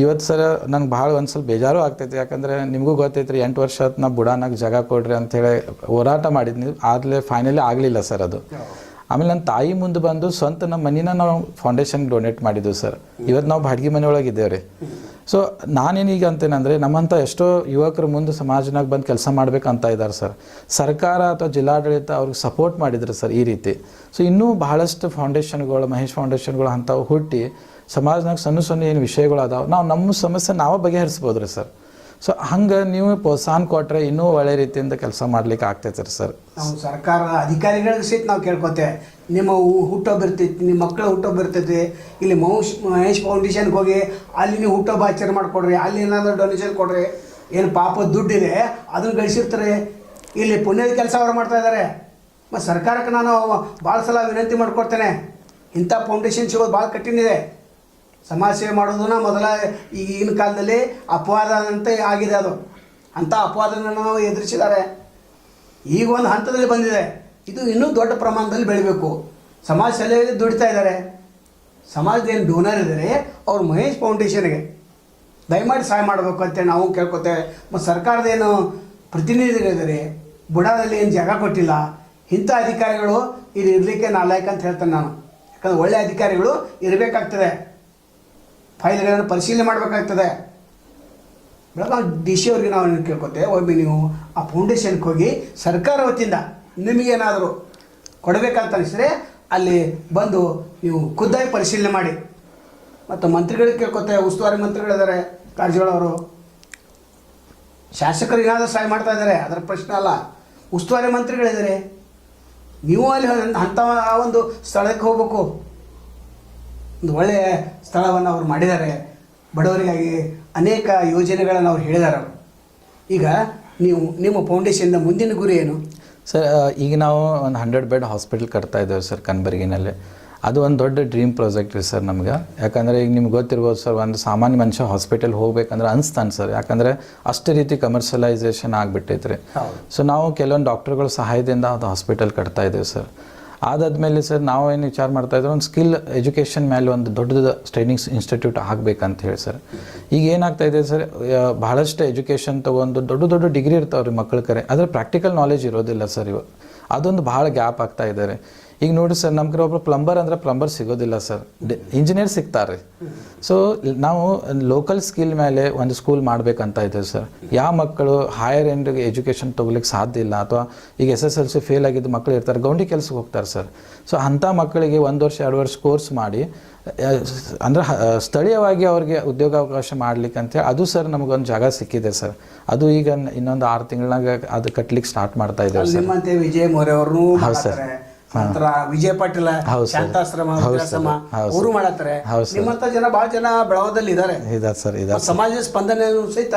ಇವತ್ತು ಸರ್ ನಂಗೆ ಭಾಳ ಒಂದು ಸ್ವಲ್ಪ ಬೇಜಾರು ಆಗ್ತೈತಿ. ಯಾಕಂದರೆ ನಿಮಗೂ ಗೊತ್ತೈತ್ರಿ, ಎಂಟು ವರ್ಷ ಆತ್ ನಾ ಬುಡಾನಾಗ ಜಾಗ ಕೊಡ್ರಿ ಅಂತೇಳಿ ಹೋರಾಟ ಮಾಡಿದ್ನಿ. ಆದ್ಲೇ ಫೈನಲಿ ಆಗಲಿಲ್ಲ ಸರ್ ಅದು. ಆಮೇಲೆ ನನ್ನ ತಾಯಿ ಮುಂದೆ ಬಂದು ಸ್ವಂತ ನಮ್ಮ ಮನಿನ ನಾವು ಫೌಂಡೇಶನ್ಗೆ ಡೊನೇಟ್ ಮಾಡಿದ್ವಿ ಸರ್. ಇವತ್ತು ನಾವು ಬಾಡಿಗೆ ಮನೆಯೊಳಗೆ ಇದ್ದೇವೆ ರೀ. ಸೊ ನಾನೇನೀಗ ಅಂತೇನಂದರೆ ನಮ್ಮಂಥ ಎಷ್ಟೋ ಯುವಕರು ಮುಂದೆ ಸಮಾಜನಾಗ ಬಂದು ಕೆಲಸ ಮಾಡ್ಬೇಕಂತ ಇದ್ದಾರೆ ಸರ್. ಸರ್ಕಾರ ಅಥವಾ ಜಿಲ್ಲಾಡಳಿತ ಅವ್ರಿಗೆ ಸಪೋರ್ಟ್ ಮಾಡಿದ್ರು ಸರ್ ಈ ರೀತಿ. ಸೊ ಇನ್ನೂ ಬಹಳಷ್ಟು ಫೌಂಡೇಶನ್ಗಳು ಮಹೇಶ್ ಫೌಂಡೇಶನ್ಗಳು ಅಂಥವು ಹುಟ್ಟಿ ಸಮಾಜನಾಗ ಸಣ್ಣ ಸಣ್ಣ ಏನು ವಿಷಯಗಳು ಅದಾವೆ, ನಾವು ನಮ್ಮ ಸಮಸ್ಯೆ ನಾವೇ ಬಗೆಹರಿಸ್ಬೋದು ರೀ ಸರ್. ಸೊ ಹಂಗೆ ನೀವು ಪ್ರೋತ್ಸಾಹ ಕೊಟ್ಟರೆ ಇನ್ನೂ ಒಳ್ಳೆ ರೀತಿಯಿಂದ ಕೆಲಸ ಮಾಡ್ಲಿಕ್ಕೆ ಆಗ್ತೈತೆ ರೀ ಸರ್. ನಾವು ಸರ್ಕಾರದ ಅಧಿಕಾರಿಗಳಿಗೆ ಸಹಿತ ನಾವು ಕೇಳ್ಕೊತೇವೆ. ನಿಮ್ಮ ಹು- ಬರ್ತೈತಿ ನಿಮ್ಮ ಮಕ್ಕಳ ಹುಟ್ಟುಹಬ್ಬ ಇರ್ತೈತಿ, ಇಲ್ಲಿ ಮಹೇಶ್ ಮಹೇಶ್ ಫೌಂಡೇಶನ್ಗೆ ಹೋಗಿ ಅಲ್ಲಿ ನೀವು ಹುಟ್ಟೊಬ್ಬ ಆಚರಣೆ ಮಾಡಿಕೊಡ್ರಿ, ಅಲ್ಲಿ ಏನಾದರೂ ಡೊನೇಷನ್ ಕೊಡ್ರಿ. ಏನು ಪಾಪ ದುಡ್ಡಿದೆ, ಅದನ್ನು ಗಳಿಸಿರ್ತಾರೆ. ಇಲ್ಲಿ ಪುಣ್ಯದ ಕೆಲಸ ಅವ್ರು ಮಾಡ್ತಾ ಇದ್ದಾರೆ ಮತ್ತು ಸರ್ಕಾರಕ್ಕೆ ನಾನು ಭಾಳ ಸಲ ವಿನಂತಿ ಮಾಡಿಕೊಡ್ತೇನೆ. ಇಂಥ ಫೌಂಡೇಶನ್ ಸಿಗೋದು ಭಾಳ ಕಠಿಣ ಇದೆ. ಸಮಾಜ ಸೇವೆ ಮಾಡೋದನ್ನ ಮೊದಲ ಈಗಿನ ಕಾಲದಲ್ಲಿ ಅಪವಾದ ಅಂತ ಆಗಿದೆ ಅದು. ಅಂಥ ಅಪವಾದನ ನಾವು ಎದುರಿಸಿದ್ದಾರೆ. ಈಗ ಒಂದು ಹಂತದಲ್ಲಿ ಬಂದಿದೆ. ಇದು ಇನ್ನೂ ದೊಡ್ಡ ಪ್ರಮಾಣದಲ್ಲಿ ಬೆಳಿಬೇಕು. ಸಮಾಜ ಸೇವೆಯಲ್ಲಿ ದುಡಿತಾ ಇದ್ದಾರೆ. ಸಮಾಜದ ಏನು ಡೋನರ್ ಇದ್ದಾರೆ, ಅವ್ರು ಮಹೇಶ್ ಫೌಂಡೇಶನ್ಗೆ ದಯಮಾಡಿ ಸಹಾಯ ಮಾಡಬೇಕು ಅಂತೇಳಿ ನಾವು ಕೇಳ್ಕೊತೇವೆ. ಮತ್ತು ಸರ್ಕಾರದ ಏನು ಪ್ರತಿನಿಧಿಗಳಿದ್ದಾರೆ, ಬುಡಾದಲ್ಲಿ ಏನು ಜಾಗ ಕೊಟ್ಟಿಲ್ಲ, ಇಂಥ ಅಧಿಕಾರಿಗಳು ಇದು ಇರಲಿಕ್ಕೆ ನಾಲ್ಕು ಅಂತ ಹೇಳ್ತೇನೆ ನಾನು. ಯಾಕಂದ್ರೆ ಒಳ್ಳೆ ಅಧಿಕಾರಿಗಳು ಇರಬೇಕಾಗ್ತದೆ. ಫೈಲ್ಗಳನ್ನು ಪರಿಶೀಲನೆ ಮಾಡಬೇಕಾಗ್ತದೆ. ಬೆಳಗಾವಿ ಡಿ ಸಿ ಅವ್ರಿಗೆ ನಾವು ಕೇಳ್ಕೊತೇವೆ ಒಮ್ಮೆ ನೀವು ಆ ಫೌಂಡೇಶನ್ಗೆ ಹೋಗಿ ಸರ್ಕಾರ ವತಿಯಿಂದ ನಿಮಗೇನಾದರೂ ಕೊಡಬೇಕಂತ ಅನಿಸಿದ್ರೆ ಅಲ್ಲಿ ಬಂದು ನೀವು ಖುದ್ದಾಗಿ ಪರಿಶೀಲನೆ ಮಾಡಿ. ಮತ್ತು ಮಂತ್ರಿಗಳಿಗೆ ಕೇಳ್ಕೊತೆ ಉಸ್ತುವಾರಿ ಮಂತ್ರಿಗಳಿದ್ದಾರೆ, ಕಾರಜೋಳ ಅವರು. ಶಾಸಕರು ಏನಾದರೂ ಸಹಾಯ ಮಾಡ್ತಾ ಇದ್ದಾರೆ, ಅದರ ಪ್ರಶ್ನೆ ಅಲ್ಲ. ಉಸ್ತುವಾರಿ ಮಂತ್ರಿಗಳಿದ್ದಾರೆ. ನೀವು ಅಲ್ಲಿ ಅಂತ ಅಂಥ ಒಂದು ಸ್ಥಳಕ್ಕೆ ಹೋಗ್ಬೇಕು. ಒಂದು ಒಳ್ಳೆಯ ಸ್ಥಳವನ್ನು ಅವರು ಮಾಡಿದ್ದಾರೆ. ಬಡವರಿಗಾಗಿ ಅನೇಕ ಯೋಜನೆಗಳನ್ನು ಅವ್ರು ಹೇಳಿದ್ದಾರೆ ಅವರು. ಈಗ ನೀವು ನಿಮ್ಮ ಫೌಂಡೇಶನ್ನ ಮುಂದಿನ ಗುರಿ ಏನು? ಸರ್ ಈಗ ನಾವು ಒಂದು ಹಂಡ್ರೆಡ್ ಬೆಡ್ ಹಾಸ್ಪಿಟಲ್ ಕಟ್ತಾ ಇದ್ದೇವೆ ಸರ್ ಕನ್ಬರ್ಗಿನಲ್ಲಿ ಅದು ಒಂದು ದೊಡ್ಡ ಡ್ರೀಮ್ ಪ್ರಾಜೆಕ್ಟ್ ರೀ ಸರ್ ನಮ್ಗೆ. ಯಾಕಂದರೆ ಈಗ ನಿಮ್ಗೆ ಗೊತ್ತಿರ್ಬೋದು ಸರ್ ಒಂದು ಸಾಮಾನ್ಯ ಮನುಷ್ಯ ಹಾಸ್ಪಿಟಲ್ ಹೋಗ್ಬೇಕಂದ್ರೆ ಅನಿಸ್ತಾನೆ ಸರ್. ಯಾಕಂದರೆ ಅಷ್ಟು ರೀತಿ ಕಮರ್ಷಿಯಲೈಸೇಷನ್ ಆಗಿಬಿಟ್ಟೈತೆ ರೀ ಸೊ ನಾವು ಕೆಲವೊಂದು ಡಾಕ್ಟರ್ಗಳ ಸಹಾಯದಿಂದ ಅದು ಹಾಸ್ಪಿಟಲ್ ಕಟ್ತಾ ಇದ್ದೇವೆ ಸರ್. ಅದಾದ್ಮೇಲೆ ಸರ್ ನಾವೇನು ವಿಚಾರ ಮಾಡ್ತಾ ಇದ್ರೆ ಒಂದು ಸ್ಕಿಲ್ ಎಜುಕೇಷನ್ ಮೇಲೆ ಒಂದು ದೊಡ್ಡದ ಟ್ರೈನಿಂಗ್ಸ್ ಇನ್ಸ್ಟಿಟ್ಯೂಟ್ ಆಗಬೇಕಂತ ಹೇಳಿ ಸರ್. ಈಗ ಏನಾಗ್ತಾ ಇದೆ ಸರ್ ಭಾಳಷ್ಟು ಬಹಳಷ್ಟು ಎಜುಕೇಷನ್ ತೊಗೊಂಡು ದೊಡ್ಡ ದೊಡ್ಡ ಡಿಗ್ರಿ ಇರ್ತಾವೆ ರೀ ಮಕ್ಕಳ ಕರೆ, ಆದರೆ ಪ್ರಾಕ್ಟಿಕಲ್ ನಾಲೆಜ್ ಇರೋದಿಲ್ಲ ಸರ್ ಇವು. ಅದೊಂದು ಭಾಳ ಗ್ಯಾಪ್ ಆಗ್ತಾ ಇದ್ದಾರೆ ಈಗ ನೋಡಿ ಸರ್ ನಮ್ಮ ಕಡೆ ಒಬ್ಬರು ಪ್ಲಂಬರ್ ಅಂದರೆ ಪ್ಲಂಬರ್ ಸಿಗೋದಿಲ್ಲ ಸರ್. ಇಂಜಿನಿಯರ್ ಸಿಗ್ತಾರೆ ಸೊ ನಾವು ಲೋಕಲ್ ಸ್ಕಿಲ್ ಮೇಲೆ ಒಂದು ಸ್ಕೂಲ್ ಮಾಡಬೇಕಂತ ಇದ್ದೇವೆ ಸರ್ ಯಾವ ಮಕ್ಕಳು ಹೈಯರ್ ಎಂಡ್ ಎಜುಕೇಷನ್ ತೊಗೊಲಿಕ್ಕೆ ಸಾಧ್ಯ ಇಲ್ಲ ಅಥವಾ ಈಗ S S L C fail ಆಗಿದ್ದು ಮಕ್ಕಳು ಇರ್ತಾರೆ ಗೌಂಡಿ ಕೆಲಸಕ್ಕೆ ಹೋಗ್ತಾರೆ ಸರ್ ಸೊ ಅಂಥ ಮಕ್ಕಳಿಗೆ ಒಂದು ವರ್ಷ ಎರಡು ವರ್ಷ ಕೋರ್ಸ್ ಮಾಡಿ ಅಂದರೆ ಸ್ಥಳೀಯವಾಗಿ ಅವ್ರಿಗೆ ಉದ್ಯೋಗಾವಕಾಶ ಮಾಡ್ಲಿಕ್ಕೆ ಅಂತೇಳಿ ಅದು ಸರ್ ನಮಗೊಂದು ಜಾಗ ಸಿಕ್ಕಿದೆ ಸರ್ ಅದು ಈಗ ಇನ್ನೊಂದು ಆರು ತಿಂಗಳಾಗ ಅದು ಕಟ್ಲಿಕ್ಕೆ ಸ್ಟಾರ್ಟ್ ಮಾಡ್ತಾ ಇದ್ದೇವೆ ಸರ್ ವಿಜಯ್ ಮೋರೆ ಅವ್ರನ್ನೂ ಮಾಡತ್ತಾರೆ ನಂತರ ವಿಜಯ ಪಾಟೀಲ. ಶಾಂತಾಶ್ರಮ ವಿದ್ಯಾಶ್ರಮ. ಅವರು ಮಾಡತ್ತಾರೆ. ನಿಮ್ಮಂತ ಜನ ಬಹಳ ಜನ ಬೆಳವದಲ್ಲಿ ಇದ್ದಾರೆ ಇದಾರೆ ಸರ್ ಇದಾರೆ ಸಮಾಜ ಸ್ಪಂದನೆ ಸಹಿತ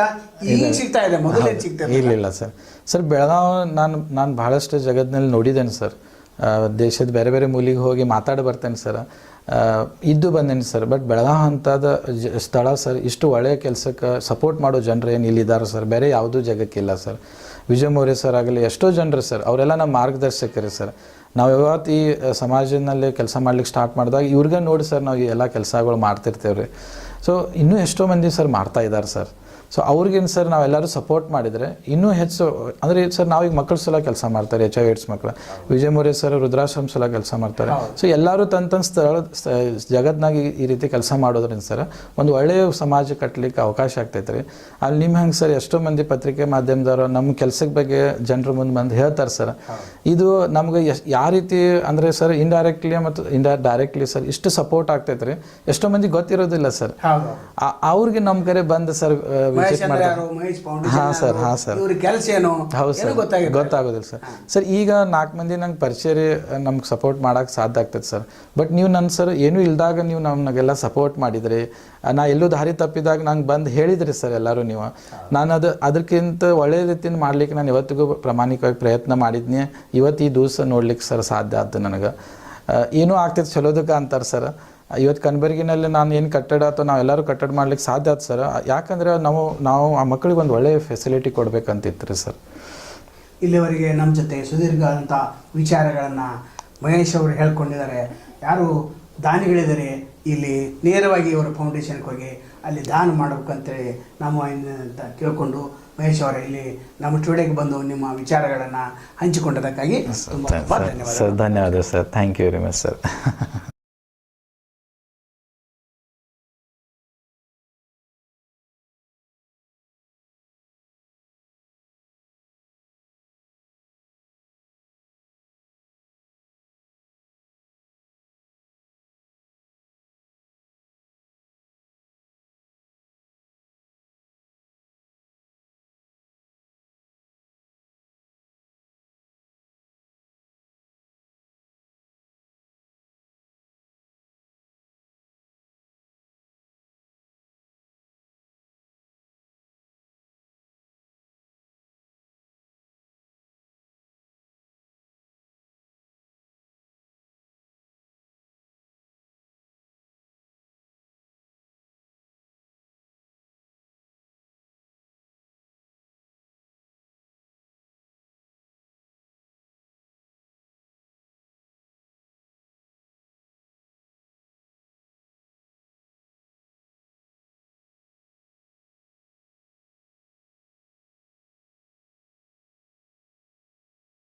ಈಗ ಸಿಗ್ತಾ ಇದೆ ಮೊದಲೇ ಸಿಗ್ತಾ ಇಲ್ಲ ಇಲ್ಲ ಸರ್. ಸರ್ ಬೆಳಗಾವ್ ನಾನು ನಾನು ಬಹಳಷ್ಟು ಜಗತ್ತಿನಲ್ಲಿ ನೋಡಿದ್ದೇನೆ ಸರ್. ದೇಶದ ಬೇರೆ ಬೇರೆ ಮೂಲಿಗೆ ಹೋಗಿ ಮಾತಾಡಿ ಬರ್ತೇನೆ ಸರ್. ಇದ್ದು ಬಂದೇನೆ ಸರ್. ಬಟ್ ಬೆಳಗಾವ್ ಅಂಥದ್ದು ಜ ಸ್ಥಳ ಸರ್ ಇಷ್ಟು ಒಳ್ಳೆಯ ಕೆಲಸಕ್ಕೆ ಸಪೋರ್ಟ್ ಮಾಡೋ ಜನರು ಏನು ಇಲ್ಲಿದ್ದಾರೆ ಸರ್? ಬೇರೆ ಯಾವುದೂ ಜಗಕ್ಕಿಲ್ಲ ಸರ್. ವಿಜಯ ಮೌರ್ಯ ಸರ್ ಆಗಲಿ ಎಷ್ಟೋ ಜನರು ಸರ್. ಅವರೆಲ್ಲ ನಮ್ಮ ಮಾರ್ಗದರ್ಶಕರೇ ಸರ್. ನಾವು ಯಾವತ್ತು ಈ ಸಮಾಜದಲ್ಲಿ ಕೆಲಸ ಮಾಡ್ಲಿಕ್ಕೆ ಸ್ಟಾರ್ಟ್ ಮಾಡಿದಾಗ ಇವ್ರಿಗೆ ನೋಡಿ ಸರ್ ನಾವು ಎಲ್ಲ ಕೆಲಸಗಳು ಮಾಡ್ತಿರ್ತೇವೆ ರೀ ಸೊ ಇನ್ನೂ ಎಷ್ಟೋ ಮಂದಿ ಸರ್ ಮಾಡ್ತಾ ಇದ್ದಾರೆ ಸರ್. ಸೊ ಅವ್ರಿಗೇನು ಸರ್ ನಾವೆಲ್ಲರೂ ಸಪೋರ್ಟ್ ಮಾಡಿದರೆ ಇನ್ನೂ ಹೆಚ್ಚು ಅಂದರೆ ಸರ್ ನಾವೀಗ ಮಕ್ಕಳ ಸಲ ಕೆಲಸ ಮಾಡ್ತಾರೆ ಎಚ್ ಐ ಏಡ್ಸ್ ಮಕ್ಕಳು ವಿಜಯ ಮೌರ್ಯ ಸರ್ ವೃದ್ಧಾಶ್ರಮ ಸಲ ಕೆಲಸ ಮಾಡ್ತಾರೆ. ಸೊ ಎಲ್ಲರೂ ತನ್ನ ತನ್ನ ಸ್ಥಳ ಜಗತ್ನಾಗ ಈ- ರೀತಿ ಕೆಲಸ ಮಾಡೋದ್ರಿಂದ ಸರ್ ಒಂದು ಒಳ್ಳೆಯ ಸಮಾಜ ಕಟ್ಟಲಿಕ್ಕೆ ಅವಕಾಶ ಆಗ್ತೈತೆ ರೀ ಅಲ್ಲಿ ನಿಮ್ಮ ಹಂಗೆ ಸರ್ ಎಷ್ಟೋ ಮಂದಿ ಪತ್ರಿಕೆ ಮಾಧ್ಯಮದವರು ನಮ್ಮ ಕೆಲಸದ ಬಗ್ಗೆ ಜನರ ಮುಂದೆ ಬಂದು ಹೇಳ್ತಾರೆ ಸರ್. ಇದು ನಮಗೆ ಎಷ್ಟು ಯಾವ ರೀತಿ ಅಂದರೆ ಸರ್ ಇಂಡೈರೆಕ್ಟ್ಲಿ ಮತ್ತು ಇಂಡೈ ಡೈರೆಕ್ಟ್ಲಿ ಸರ್ ಇಷ್ಟು ಸಪೋರ್ಟ್ ಆಗ್ತೈತೆ ರೀ ಎಷ್ಟೋ ಮಂದಿ ಗೊತ್ತಿರೋದಿಲ್ಲ ಸರ್. ಅವ್ರಿಗೆ ನಮ್ಮ ಕರೆ ಬಂದು ಸರ್ ವಿಸಿಟ್ ಮಾಡ್ತಾರೆ ಹಾ ಸರ್ ಹಾ ಸರ್. ಕೆಲಸ ಏನು? ಹೌದು ಸರ್. ಗೊತ್ತಾಗೋದಿಲ್ಲ ಸರ್. ಸರ್ ಈಗ ನಾಲ್ಕು ಮಂದಿ ನಂಗೆ ಪರಿಚಯ ನಮ್ಗೆ ಸಪೋರ್ಟ್ ಮಾಡೋಕೆ ಸಾಧ್ಯ ಆಗ್ತದೆ ಸರ್. ಬಟ್ ನೀವು ನನ್ನ ಸರ್ ಏನೂ ಇಲ್ದಾಗ ನೀವು ನಮಗೆಲ್ಲ ಸಪೋರ್ಟ್ ಮಾಡಿದ್ರಿ. ನಾ ಎಲ್ಲೂ ದಾರಿ ತಪ್ಪಿದಾಗ ನಂಗೆ ಬಂದು ಹೇಳಿದ್ರಿ ಸರ್ ಎಲ್ಲರೂ ನೀವು. ನಾನು ಅದು ಅದಕ್ಕಿಂತ ಒಳ್ಳೆಯ ರೀತಿಯಿಂದ ಮಾಡ್ಲಿಕ್ಕೆ ನಾನು ಇವತ್ತಿಗೂ ಪ್ರಾಮಾಣಿಕವಾಗಿ ಪ್ರಯತ್ನ ಮಾಡಿದ್ನಿ. ಇವತ್ತು ಈ ದಿವಸ ನೋಡ್ಲಿಕ್ಕೆ ಸರ್ ಸಾಧ್ಯ ಆಯ್ತು ನನಗೆ. ಏನೂ ಆಗ್ತೈತೆ ಚಲೋದಕ್ಕೆ ಅಂತಾರೆ ಸರ್. ಇವತ್ತು ಕನಬರ್ಗಿನಲ್ಲಿ ನಾನು ಏನು ಕಟ್ಟಡ ಅಥವಾ ನಾವು ಎಲ್ಲರೂ ಕಟ್ಟಡ ಮಾಡ್ಲಿಕ್ಕೆ ಸಾಧ್ಯ ಆಯ್ತು ಸರ್? ಯಾಕಂದರೆ ನಾವು ನಾವು ಆ ಮಕ್ಕಳಿಗೆ ಒಂದು ಒಳ್ಳೆಯ ಫೆಸಿಲಿಟಿ ಕೊಡಬೇಕಂತಿತ್ತು ರೀ ಸರ್. ಇಲ್ಲಿವರೆಗೆ ನಮ್ಮ ಜೊತೆ ಸುದೀರ್ಘ ಅಂತ ವಿಚಾರಗಳನ್ನು ಮಹೇಶ್ ಅವರು ಹೇಳ್ಕೊಂಡಿದ್ದಾರೆ. ಯಾರು ದಾನಿಗಳಿದ್ದಾರೆ ಇಲ್ಲಿ ನೇರವಾಗಿ ಇವರು ಫೌಂಡೇಶನ್ಗೆ ಹೋಗಿ ಅಲ್ಲಿ ದಾನ ಮಾಡಬೇಕಂತೇಳಿ ನಾವು ಅಂತ ಕೇಳಿಕೊಂಡು ಮಹೇಶ್ ಅವರ ಇಲ್ಲಿ ನಮ್ಮ ಸ್ಟುಡಿಯೋಗೆ ಬಂದು ನಿಮ್ಮ ವಿಚಾರಗಳನ್ನು ಹಂಚಿಕೊಂಡದಕ್ಕಾಗಿ ತುಂಬ ಧನ್ಯವಾದ ಸರ್ ಧನ್ಯವಾದ sir thank you very much sir